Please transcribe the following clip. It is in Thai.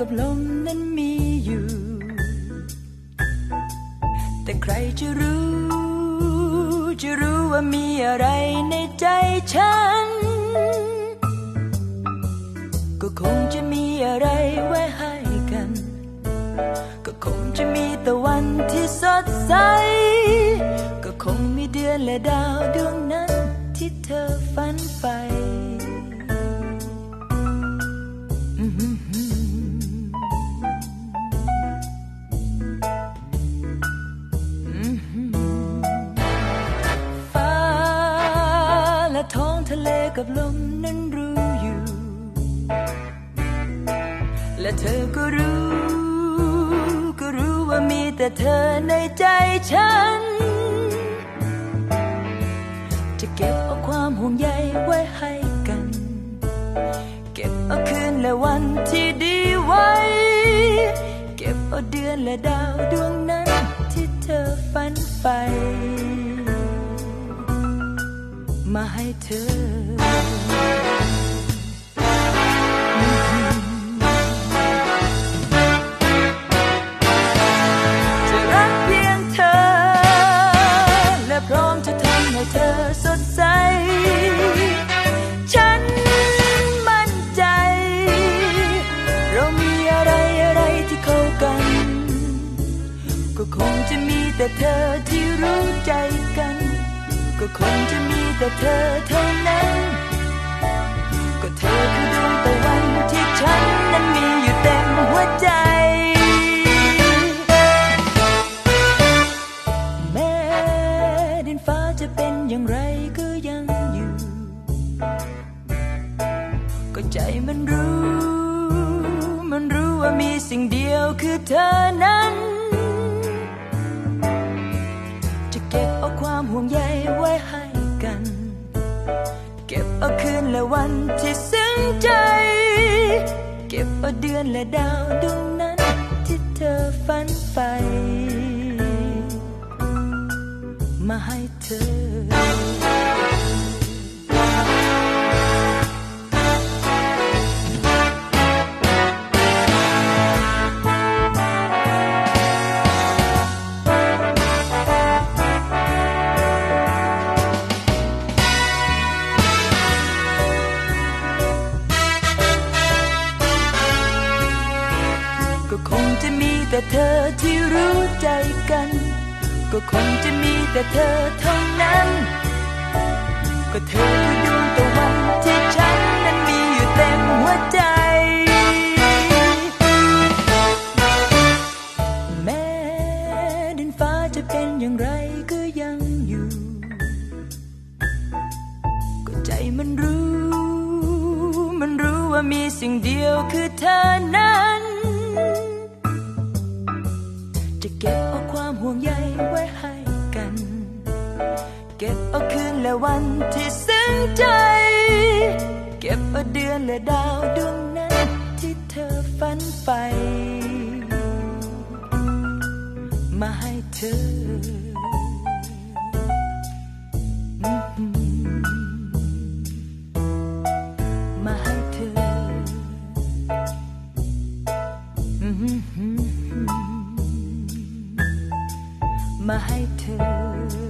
กับลมนั้นมีอยู่ แต่ใครจะรู้ จะรู้ว่ามีอะไรในใจฉัน ก็คงจะมีอะไรไว้ให้กัน ก็คงจะมีตะวันที่สดใส ก็คงมีเดือนและดาวดวงนั้นที่เธอฝันใฝ่อื้ ท้องทะเลกับลมนั้นรู้อยู่ และเธอก็รู้ ก็รู้ว่ามีแต่เธอในใจฉัน จะเก็บเอาความห่วงใยไว้ให้กัน เก็บเอาคืนและวันที่ดีไว้ เก็บเอาเดือนและดาวดวงนั้นที่เธอฝันใฝ่ มาให้เธอจะรักเพียงเธอและพร้อมจะทำให้เธอสดใสฉันมั่นใจเรามีอะไรอะไรที่เข้ากันก็คงจะมีแต่เธอที่รู้ใจกัน ก็คงจะมี แต่เธอเท่านั้น ก็เธอคือดวงตะวันที่ฉันนั้นมีอยู่เต็มหัวใจ แม้ดินฟ้าจะเป็นอย่างไรก็ยังอยู่ ก็ใจมันรู้ มันรู้ว่ามีสิ่งเดียวคือเธอนั้นจะเก็บเอาความห่วงใยไว้ให้ กัน เก็บเอาคืนและวันที่ซึ้งใจ เก็บเอาเดือนและดาวดวงนั้นที่เธอฝันไป มาให้เธอ แต่เธอที่รู้ใจกัน ก็คงจะมีแต่เธอเท่านั้น ก็เธอคือดวงตะวันที่ฉันนั้นมีอยู่เต็มหัวใจ แม้ดินฟ้าจะเป็นอย่างไรก็ยังอยู่ ก็ใจมันรู้ มันรู้ว่ามีสิ่งเดียวคือเธอนั้น วันที่ซึ้งใจ เก็บเอาเดือนและดาวดวงนั้นที่เธอฝันใฝ่มาให้เธอมาให้เธอมาให้เธอ